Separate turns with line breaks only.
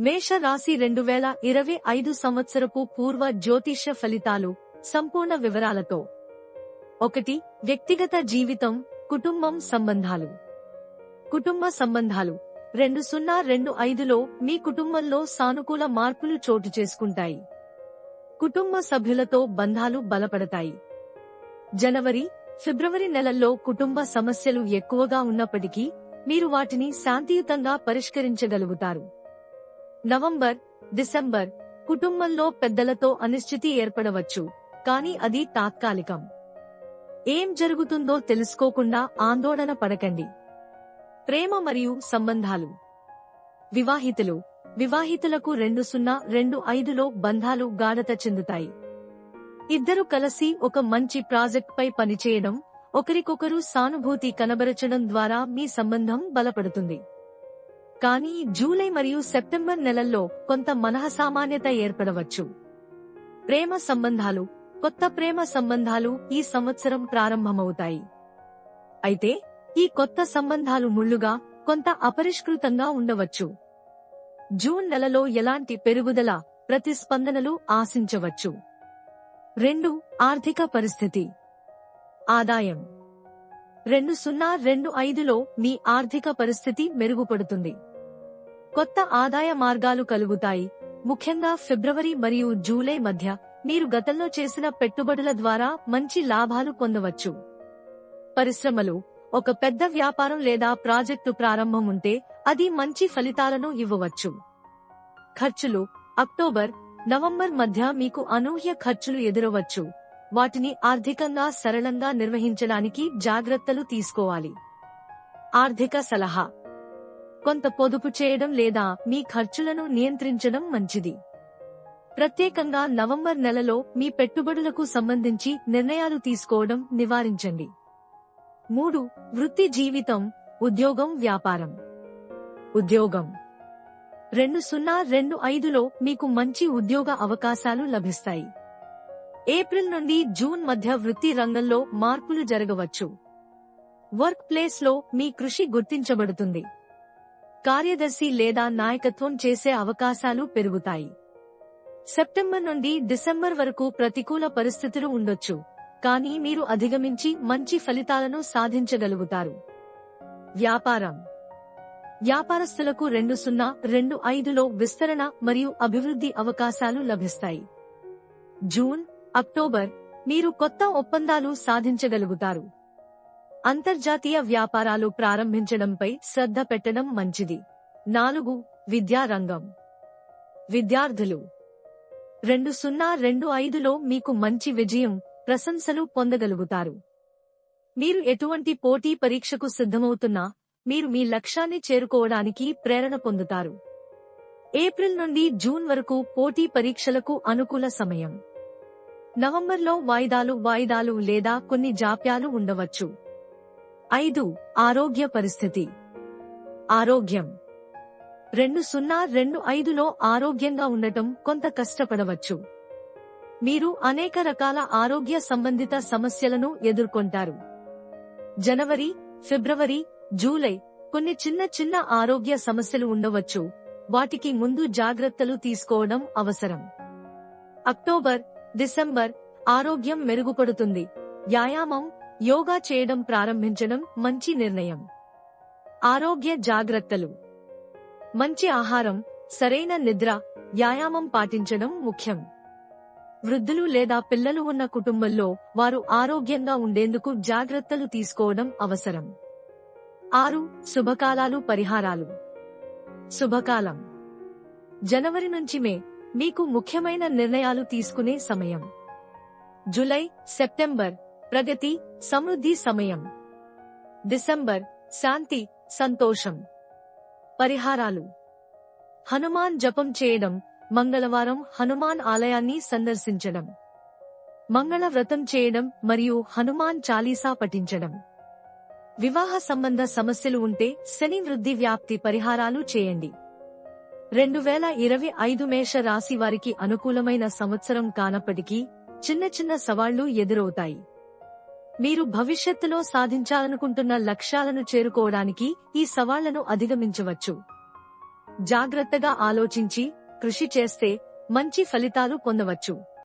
మేష రాశి రెండు వేల ఇరవై ఐదు సంవత్సరపు పూర్వ జ్యోతిష ఫలితాలు సంపూర్ణ వివరాలతో. ఒకటి వ్యక్తిగత జీవితం కుటుంబం సంబంధాలు. కుటుంబ సంబంధాలు. రెండు సున్నా రెండు ఐదులో మీ కుటుంబంలో సానుకూల మార్పులు చోటు చేసుకుంటాయి. కుటుంబ సభ్యులతో బంధాలు బలపడతాయి. జనవరి ఫిబ్రవరి నెలల్లో కుటుంబ సమస్యలు ఎక్కువగా ఉన్నప్పటికీ మీరు వాటిని శాంతియుతంగా పరిష్కరించగలుగుతారు. నవంబర్ డిసెంబర్ కుటుంబంలో పెద్దలతో అనిశ్చితి ఏర్పడవచ్చు కానీ అది తాత్కాలికం. ఏం జరుగుతుందో తెలుసుకోకుండా ఆందోళన పడకండి. ప్రేమ మరియు సంబంధాలు. వివాహితులు. వివాహితులకు రెండు సున్నా రెండు ఐదులో బంధాలు గాఢత చెందుతాయి. ఇద్దరు కలిసి ఒక మంచి ప్రాజెక్ట్ పై పనిచేయడం ఒకరికొకరు సానుభూతి కనబరచడం ద్వారా మీ సంబంధం బలపడుతుంది. కానీ జూలై మరియు సెప్టెంబర్ నెలల్లో కొంత మనఃసామాన్యత ఏర్పడవచ్చు. ప్రేమ సంబంధాలు కొత్త ప్రేమ సంబంధాలు ఈ సంవత్సరం ప్రారంభమవుతాయి. అయితే ఈ కొత్త సంబంధాలు ముళ్ళుగా కొంత అపరిష్కృతంగా ఉండవచ్చు. జూన్ నెలలో ఎలాంటి పెరుగుదల ప్రతిస్పందనలు ఆశించవచ్చు? రెండు ఆర్థిక పరిస్థితి. ఆదాయం. రెండు సున్నా రెండు ఐదులో మీ ఆర్థిక పరిస్థితి మెరుగుపడుతుంది. కొత్త ఆదాయ మార్గాలు కలుగుతాయి. ముఖ్యంగా ఫిబ్రవరి మరియు జూలై మధ్య మీరు గతంలో చేసిన పెట్టుబడుల ద్వారా మంచి లాభాలు పొందవచ్చు. పరిశ్రమలు ఒక పెద్ద వ్యాపారం లేదా ప్రాజెక్టు ప్రారంభం ఉంటే అది మంచి ఫలితాలను ఇవ్వవచ్చు. ఖర్చులు అక్టోబర్ నవంబర్ మధ్య మీకు అనూహ్య ఖర్చులు ఎదురవచ్చు. వాటిని ఆర్థికంగా సరళంగా నిర్వహించడానికి జాగ్రత్తలు తీసుకోవాలి. ఆర్థిక సలహా. కొంత పొదుపు చేయడం లేదా మీ ఖర్చులను నియంత్రించడం మంచిది. ప్రత్యేకంగా నవంబర్ నెలలో మీ పెట్టుబడులకు సంబంధించి నిర్ణయాలు తీసుకోవడం నివారించండి. మూడు వృత్తి జీవితం ఉద్యోగం వ్యాపారం. ఉద్యోగం. రెండు సున్నా రెండు ఐదులో మీకు మంచి ఉద్యోగ అవకాశాలు లభిస్తాయి. ఏప్రిల్ నుండి జూన్ మధ్య వృత్తి రంగంలో మార్పులు జరగవచ్చు. వర్క్ ప్లేస్లో మీ కృషి గుర్తించబడుతుంది. కార్యదర్శి లేదా నాయకత్వం చేసే అవకాశాలు పెరుగుతాయి. సెప్టెంబర్ నుండి డిసెంబర్ వరకు ప్రతికూల పరిస్థితులు ఉండొచ్చు కానీ మీరు అధిగమించి మంచి ఫలితాలను సాధించగలుగుతారు. వ్యాపారం. వ్యాపారస్తులకు రెండు సున్నా రెండు ఐదులో విస్తరణ మరియు అభివృద్ధి అవకాశాలు లభిస్తాయి. జూన్ అక్టోబర్ మీరు కొత్త ఒప్పందాలు సాధించగలుగుతారు. అంతర్జాతీయ వ్యాపారాలు ప్రారంభించడంపై శ్రద్ధ పెట్టడం మంచిది. నాలుగు విద్యారంగం. విద్యార్థులు. రెండు సున్నా రెండు ఐదులో మీకు మంచి విజయం ప్రశంసలు పొందగలుగుతారు. మీరు ఎటువంటి పోటీ పరీక్షకు సిద్ధమవుతున్నా మీరు మీ లక్ష్యాన్ని చేరుకోవడానికి ప్రేరణ పొందుతారు. ఏప్రిల్ నుండి జూన్ వరకు పోటీ పరీక్షలకు అనుకూల సమయం. నవంబర్లో వాయిదాలు వాయిదాలు లేదా కొన్ని జాప్యాలు ఉండవచ్చు. ఐదు ఆరోగ్య పరిస్థితి. ఆరోగ్యం. రెండు సున్నా రెండు ఐదులో ఆరోగ్యంగా ఉండటం కొంత కష్టపడవచ్చు. మీరు అనేక రకాల ఆరోగ్య సంబంధిత సమస్యలను ఎదుర్కొంటారు. జనవరి ఫిబ్రవరి జూలై కొన్ని చిన్న చిన్న ఆరోగ్య సమస్యలు ఉండవచ్చు. వాటికి ముందు జాగ్రత్తలు తీసుకోవడం అవసరం. అక్టోబర్ డిసెంబర్ ఆరోగ్యం మెరుగుపడుతుంది. వ్యాయామం యోగా చేయడం ప్రారంభించడం మంచి నిర్ణయం. ఆరోగ్య జాగ్రత్తలు. మంచి ఆహారం సరైన నిద్ర వ్యాయామం పాటించడం ముఖ్యం. వృద్ధులు లేదా పిల్లలు ఉన్న కుటుంబంలో వారు ఆరోగ్యంగా ఉండేందుకు జాగ్రత్తలు తీసుకోవడం అవసరం. ఆరు శుభకాలాలు పరిహారాలు. శుభకాలం. జనవరి నుంచి మే మీకు ముఖ్యమైన నిర్ణయాలు తీసుకునే సమయం. జులై సెప్టెంబర్ ప్రగతి సమృద్ధి సమయం. డిసెంబర్ శాంతి సంతోషం. పరిహారాలు. హనుమాన్ జపం చేయడం మంగళవారం హనుమాన్ ఆలయాన్ని సందర్శించడం. మంగళ వ్రతం చేయడం మరియు హనుమాన్ చాలీసా పఠించడం. వివాహ సంబంధ సమస్యలు ఉంటే శని వృద్ధి వ్యాప్తి పరిహారాలు చేయండి. రెండు వేల ఇరవై ఐదు మేష రాశి వారికి అనుకూలమైన సంవత్సరం కానప్పటికీ చిన్న చిన్న సవాళ్ళు ఎదురవుతాయి. మీరు భవిష్యత్తులో సాధించాలనుకుంటున్న లక్ష్యాలను చేరుకోవడానికి ఈ సవాళ్ళను అధిగమించవచ్చు. జాగ్రత్తగా ఆలోచించి కృషి చేస్తే మంచి ఫలితాలు పొందవచ్చు.